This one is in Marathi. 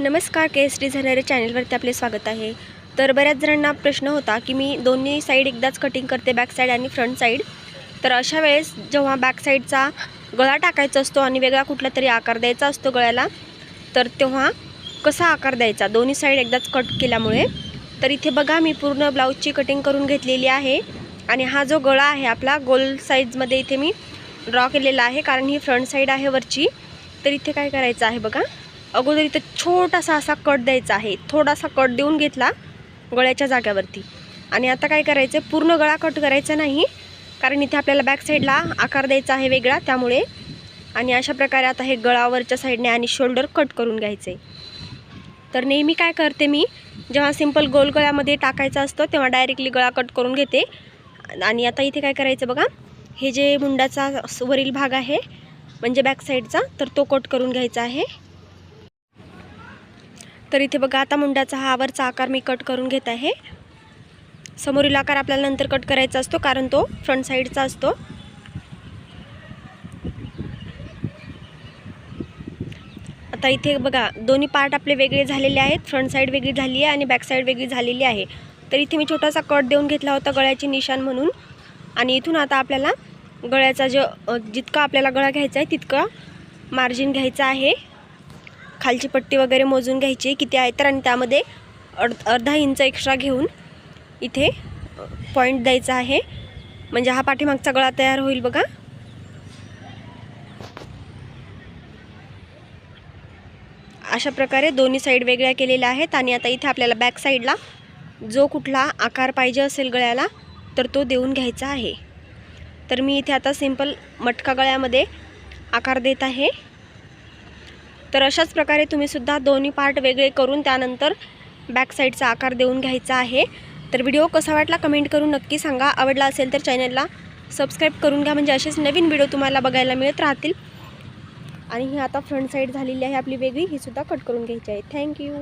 नमस्कार के एस डिझायनर चॅनलवरती आपले स्वागत आहे. तर बऱ्याच जणांना प्रश्न होता की मी दोन्ही साईड एकदाच कटिंग करते बॅक साईड आणि फ्रंट साईड तर अशा वेळेस जेव्हा बॅक साईडचा गळा टाकायचा असतो आणि वेगळा कुठला तरी आकार द्यायचा असतो गळ्याला तर तेव्हा कसा आकार द्यायचा? दोन्ही साईड एकदाच कट केल्यामुळे. तर इथे बघा मी पूर्ण ब्लाऊजची कटिंग करून घेतलेली आहे. आणि हा जो गळा आहे आपला गोल साईजमध्ये इथे मी ड्रॉ केलेला आहे कारण ही फ्रंट साईड आहे वरची. तर इथे काय करायचं आहे बघा? अगोदर इथं छोटासा असा कट द्यायचा आहे. थोडासा कट देऊन घेतला गळ्याच्या जाग्यावरती. आणि आता काय करायचं आहे पूर्ण गळा कट करायचा नाही कारण इथे आपल्याला बॅक साईडला आकार द्यायचा आहे वेगळा त्यामुळे. आणि अशा प्रकारे आता हे गळावरच्या साईडने आणि शोल्डर कट करून घ्यायचे तर नेहमी काय करते मी जेव्हा सिंपल गोल गळ्यामध्ये टाकायचा असतो तेव्हा डायरेक्टली गळा कट करून घेते. आणि आता इथे काय करायचं बघा हे जे मुंडाचा वरील भाग आहे म्हणजे बॅक साईडचा तर तो कट करून घ्यायचा आहे. तर इथे बघा आता मुंडाचा हा आवरचा आकार मी कट करून घेत आहे. समोरील आकार आपल्याला नंतर कट करायचा असतो कारण तो फ्रंट साईडचा असतो. आता इथे बघा दोन्ही पार्ट आपले वेगळे झालेले आहेत. फ्रंट साईड वेगळी झाली आहे आणि बॅक साईड वेगळी झालेली आहे. तर इथे मी छोटासा कट देऊन घेतला होता गळ्याची निशाण म्हणून. आणि इथून आता आपल्याला गळ्याचा जो जितका आपल्याला गळा घ्यायचा आहे तितका मार्जिन घ्यायचा आहे. खालची पट्टी वगैरे मोजून घ्यायची आहे किती आहे तर आणि त्यामध्ये अर्ध अर्धा इंच एक्स्ट्रा घेऊन इथे पॉईंट द्यायचा आहे. म्हणजे हा पाठीमागचा गळा तयार होईल बघा. अशा प्रकारे दोन्ही साईड वेगळ्या केलेल्या आहेत आणि आता इथे आपल्याला बॅक साईडला जो कुठला आकार पाहिजे असेल गळ्याला तर तो देऊन घ्यायचा आहे. तर मी इथे आता सिंपल मटका गळ्यामध्ये आकार देत आहे. तर अशाच प्रकारे तुम्हीसुद्धा दोन्ही पार्ट वेगळे करून त्यानंतर बॅक साईडचा आकार देऊन घ्यायचा आहे. तर व्हिडिओ कसा वाटला कमेंट करून नक्की सांगा. आवडला असेल तर चॅनलला सबस्क्राईब करून घ्या. म्हणजे असेच नवीन व्हिडिओ तुम्हाला बघायला मिळत राहतील. आणि ही आता फ्रंट साईड झालेली आहे आपली वेगळी. ही सुद्धा कट करून घ्यायची आहे. थँक्यू